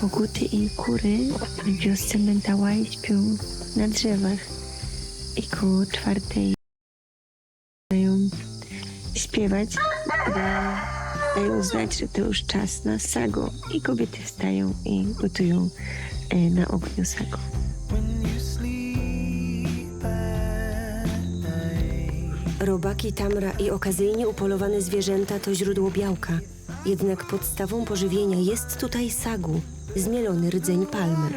Koguty i kury w wiosce Mentawai śpią na drzewach i koło czwartej zaczynają śpiewać, dają znać, że to już czas na sago i kobiety wstają i gotują e, na ogniu sago. Robaki, tamra i okazyjnie upolowane zwierzęta to źródło białka. Jednak podstawą pożywienia jest tutaj sagu, zmielony rdzeń palmy.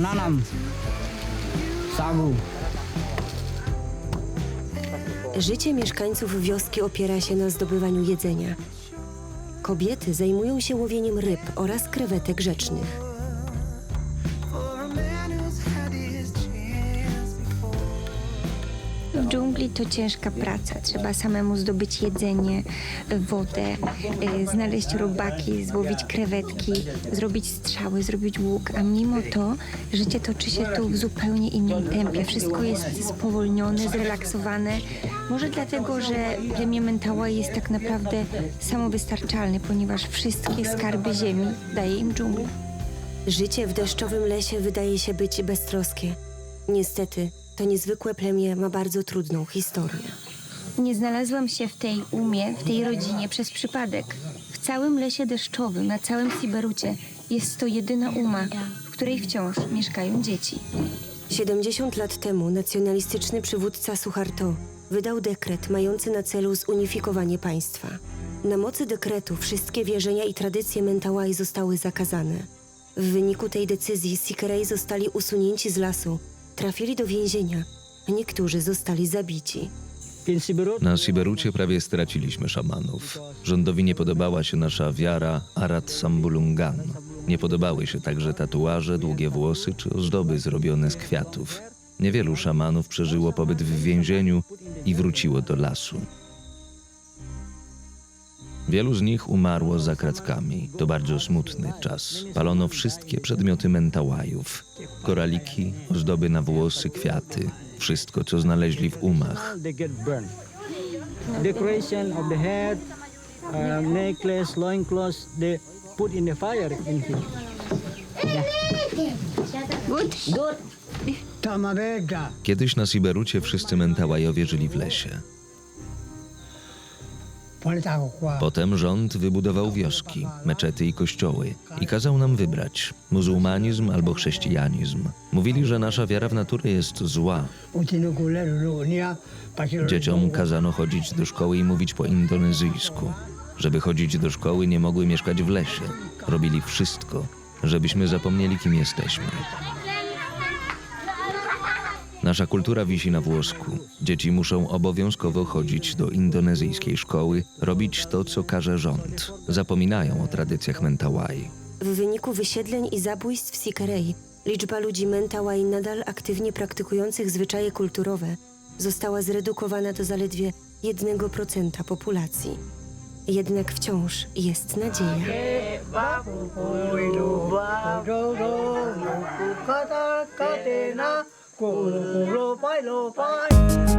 Nanam. Sagu. Życie mieszkańców wioski opiera się na zdobywaniu jedzenia. Kobiety zajmują się łowieniem ryb oraz krewetek rzecznych. W dżungli to ciężka praca. Trzeba samemu zdobyć jedzenie, wodę, y, znaleźć robaki, złowić krewetki, zrobić strzały, zrobić łuk. A mimo to życie toczy się tu w zupełnie innym tempie. Wszystko jest spowolnione, zrelaksowane. Może dlatego, że plemię Mentała jest tak naprawdę samowystarczalne, ponieważ wszystkie skarby ziemi daje im dżungla. Życie w deszczowym lesie wydaje się być beztroskie. Niestety, to niezwykłe plemię ma bardzo trudną historię. Nie znalazłam się w tej umie, w tej rodzinie przez przypadek. W całym lesie deszczowym, na całym Siberucie jest to jedyna uma, w której wciąż mieszkają dzieci. 70 lat temu nacjonalistyczny przywódca Suharto wydał dekret mający na celu zunifikowanie państwa. Na mocy dekretu wszystkie wierzenia i tradycje Mentawai zostały zakazane. W wyniku tej decyzji Sikerei zostali usunięci z lasu, trafili do więzienia, a niektórzy zostali zabici. Na Siberucie prawie straciliśmy szamanów. Rządowi nie podobała się nasza wiara Arat Sambulungan. Nie podobały się także tatuaże, długie włosy czy ozdoby zrobione z kwiatów. Niewielu szamanów przeżyło pobyt w więzieniu i wróciło do lasu. Wielu z nich umarło za kratkami. To bardzo smutny czas. Palono wszystkie przedmioty mentałajów. Koraliki, ozdoby na włosy, kwiaty. Wszystko, co znaleźli w umach. they get burned. Decoration of the head, uh, necklace, loincloths, they put in the fire in here. Kiedyś na Siberucie wszyscy Mentałajowie żyli w lesie. Potem rząd wybudował wioski, meczety i kościoły i kazał nam wybrać muzułmanizm albo chrześcijanizm. Mówili, że nasza wiara w naturę jest zła. Dzieciom kazano chodzić do szkoły i mówić po indonezyjsku. Żeby chodzić do szkoły, nie mogły mieszkać w lesie. Robili wszystko, żebyśmy zapomnieli, kim jesteśmy. Nasza kultura wisi na włosku. Dzieci muszą obowiązkowo chodzić do indonezyjskiej szkoły, robić to, co każe rząd. Zapominają o tradycjach Mentawai. W wyniku wysiedleń i zabójstw Sikerei liczba ludzi Mentawai nadal aktywnie praktykujących zwyczaje kulturowe została zredukowana do zaledwie 1% populacji. Jednak wciąż jest nadzieja. Go, go, go.